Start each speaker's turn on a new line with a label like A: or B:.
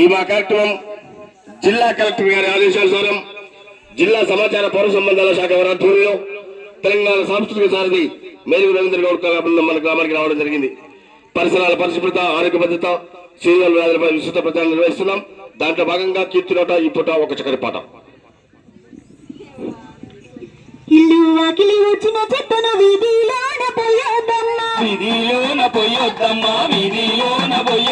A: ఈ మా కార్యక్రమం జిల్లా కలెక్టర్ గారి ఆదేశానుసారం జిల్లా సమాచార పౌర సంబంధాల శాఖ వారి ఆధ్వర్యంలో తెలంగాణ సాంస్కృతిక సారథి మేలుగు రవీంద్ర గౌడ్ బృందం మన గ్రామానికి రావడం జరిగింది. పరిసరాల పరిశుభ్రత ఆరోగ్య భద్రత సీనియర్ వ్యాధులపై విస్తృత ప్రచారం నిర్వహిస్తున్నాం. దాంట్లో భాగంగా కీర్తి నోట ఈ పూట ఒక చక్కటి పాట.
B: ఇల్లు వాకిలి వచ్చిన చెట్టును వీధిలోన పోయొద్దమ్మా.
C: వీధిలోన పోయొద్దమ్మా వీధిలోన పోయొద్దమ్మా